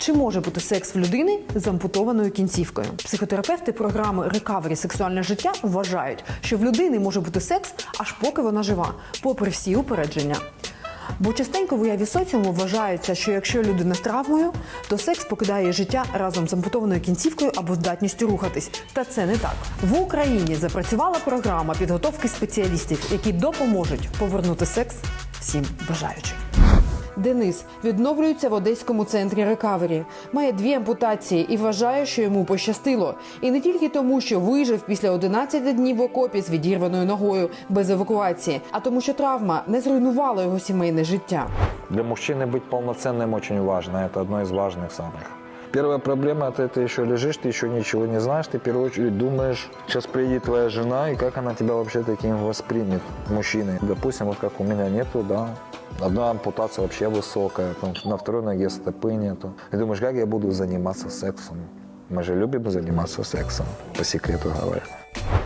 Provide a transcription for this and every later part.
Чи може бути секс в людини з ампутованою кінцівкою? Психотерапевти програми Recovery сексуальне життя вважають, що в людини може бути секс аж поки вона жива, попри всі упередження. Бо частенько в уяві соціуму вважається, що якщо людина з травмою, то секс покидає життя разом з ампутованою кінцівкою або здатністю рухатись. Та це не так. В Україні запрацювала програма підготовки спеціалістів, які допоможуть повернути секс всім бажаючим. Денис відновлюється в одеському центрі рекавері. Має дві ампутації і вважає, що йому пощастило. І не тільки тому, що вижив після 11 днів в окопі з відірваною ногою без евакуації, а тому, що травма не зруйнувала його сімейне життя. Для мужчины быть полноценным очень важно. Это одно из важных самых. Первая проблема это ты еще лежишь, ты еще ничего не знаешь, ты в первую очередь думаешь, сейчас приедет твоя жена и как она тебя вообще таким воспримет, мужчиной. Допустим, вот как у меня нету, да, одна ампутация вообще высокая, там, на второй ноге стопы нету. И думаешь, как я буду заниматься сексом? Мы же любим заниматься сексом, по секрету говоря.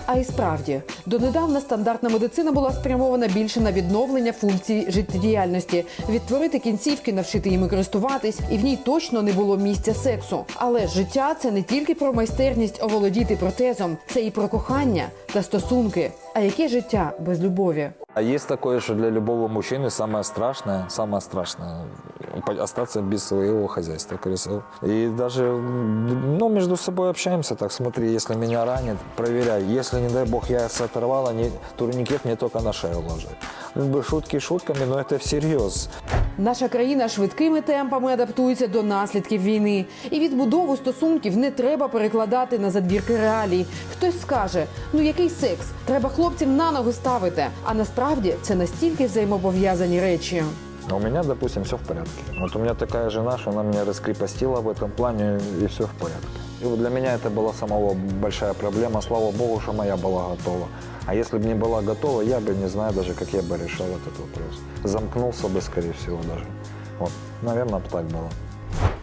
А і справді, донедавна стандартна медицина була спрямована більше на відновлення функцій життєдіяльності, відтворити кінцівки, навчити їми користуватись, і в ній точно не було місця сексу. Але життя це не тільки про майстерність оволодіти протезом, це і про кохання та стосунки. А яке життя без любові? А есть такое, что для любого мужчины самое страшное, самое страшное по- остаться без своего хозяйства, колесо. И даже, ну, между собой общаемся так, смотри, если меня ранит, проверяй. Если, не дай бог, я с оторвала, не, турникет мне только на шею ложи. Как бы шутки шутками, но это всерьез. Наша країна швидкими темпами адаптується до наслідків війни, і відбудову стосунків не треба перекладати на задвірки реалій. Хтось скаже: ну який секс? Треба хлопців на ноги ставити. А насправді це настільки взаємопов'язані речі. Но у меня, допустим, все в порядке. Вот у меня такая жена, что она меня раскрепостила в этом плане, и все в порядке. И вот для меня это была самого большая проблема. Слава Богу, что моя была готова. А если бы не была готова, я бы не знаю даже, как я бы решил этот вопрос. Замкнулся бы, скорее всего, даже. Вот, наверное, бы так было.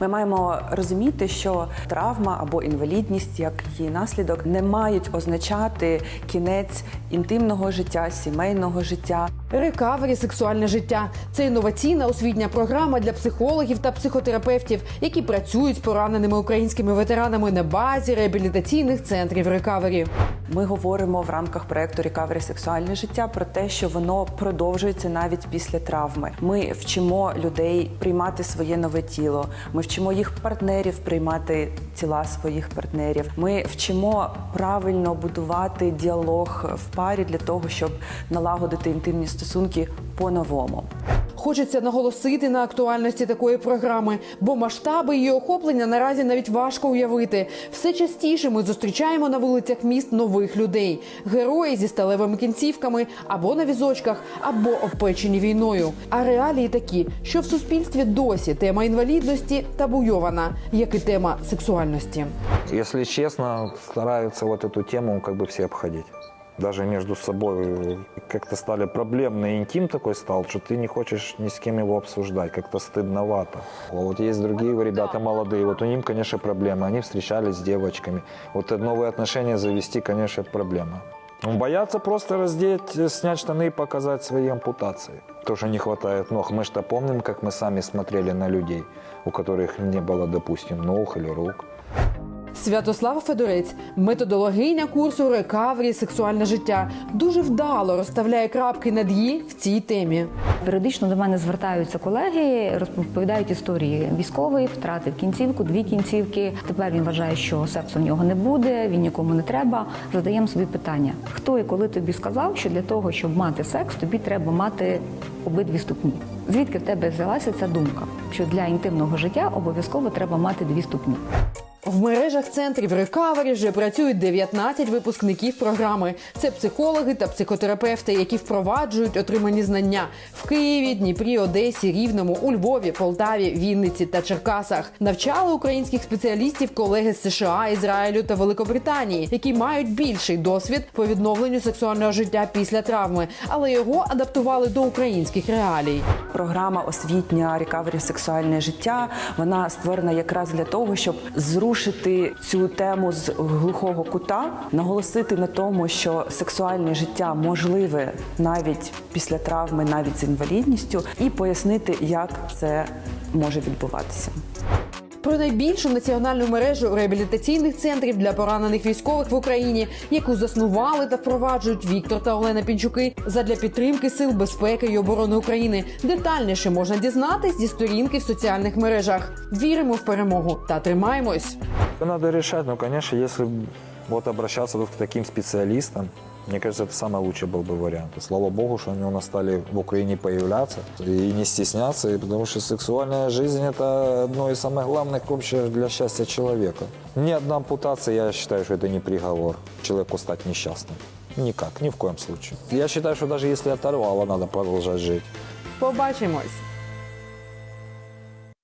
Ми маємо розуміти, що травма або інвалідність, як її наслідок, не мають означати кінець інтимного життя, сімейного життя. Рекавері сексуальне життя це інноваційна освітня програма для психологів та психотерапевтів, які працюють з пораненими українськими ветеранами на базі реабілітаційних центрів рекавері. Ми говоримо в рамках проекту Recovery сексуальне життя про те, що воно продовжується навіть після травми. Ми вчимо людей приймати своє нове тіло. Ми вчимо їх партнерів приймати тіла своїх партнерів. Ми вчимо правильно будувати діалог в парі для того, щоб налагодити інтимні стосунки по-новому. Хочеться наголосити на актуальності такої програми, бо масштаби її охоплення наразі навіть важко уявити. Все частіше ми зустрічаємо на вулицях міст нових людей, герої зі сталевими кінцівками або на візочках, або обпечені війною. А реалії такі, що в суспільстві досі тема інвалідності табуйована, як і тема сексуальності. Если честно, стараются вот эту тему как бы все обходить. Даже между собой как-то стали проблемный интим такой стал, что ты не хочешь ни с кем его обсуждать, как-то стыдновато. А Вот есть другие ребята молодые, вот у них, конечно, проблемы. Они встречались с девочками. Вот новые отношения завести, конечно, проблема. Ну, Боятся просто раздеть, э, снять штаны и показать свои ампутации. Тоже не хватает ног. Мы что помним, как мы сами смотрели на людей, у которых не было, допустим, ног или рук. Святослава Федорець, методологиня курсу рекавері сексуальне життя, дуже вдало розставляє крапки над «і» в цій темі. Періодично до мене звертаються колеги, розповідають історії. Військовий втратив кінцівку, дві кінцівки. Тепер він вважає, що сексу в нього не буде, він нікому не треба. Задаємо собі питання: хто і коли тобі сказав, що для того, щоб мати секс, тобі треба мати обидві ступні? Звідки в тебе взялася ця думка? Що для інтимного життя обов'язково треба мати дві ступні? В мережах центрів рекавері вже працюють 19 випускників програми. Це психологи та психотерапевти, які впроваджують отримані знання в Києві, Дніпрі, Одесі, Рівному, у Львові, Полтаві, Вінниці та Черкасах. Навчали українських спеціалістів колеги з США, Ізраїлю та Великобританії, які мають більший досвід по відновленню сексуального життя після травми, але його адаптували до українських реалій. Програма освітня Recovery сексуальне життя вона створена якраз для того, щоб зрушити цю тему з глухого кута, наголосити на тому, що сексуальне життя можливе навіть після травми, навіть з інвалідністю, і пояснити, як це може відбуватися. Про найбільшу національну мережу реабілітаційних центрів для поранених військових в Україні, яку заснували та впроваджують Віктор та Олена Пінчуки задля підтримки сил безпеки і оборони України. Детальніше можна дізнатись зі сторінки в соціальних мережах. Віримо в перемогу та тримаємось. Надо решать, ну, конечно, если вот обращаться к таким специалистам, мне кажется, это самый лучший был бы вариант. И слава богу, что они у нас стали в Украине появляться и не стесняться, и потому что сексуальная жизнь – это одно из самых главных вообще для счастья человека. Ни одна ампутация, я считаю, что это не приговор человеку стать несчастным. Никак, ни в коем случае. Я считаю, что даже если оторвало, надо продолжать жить. Побачимось.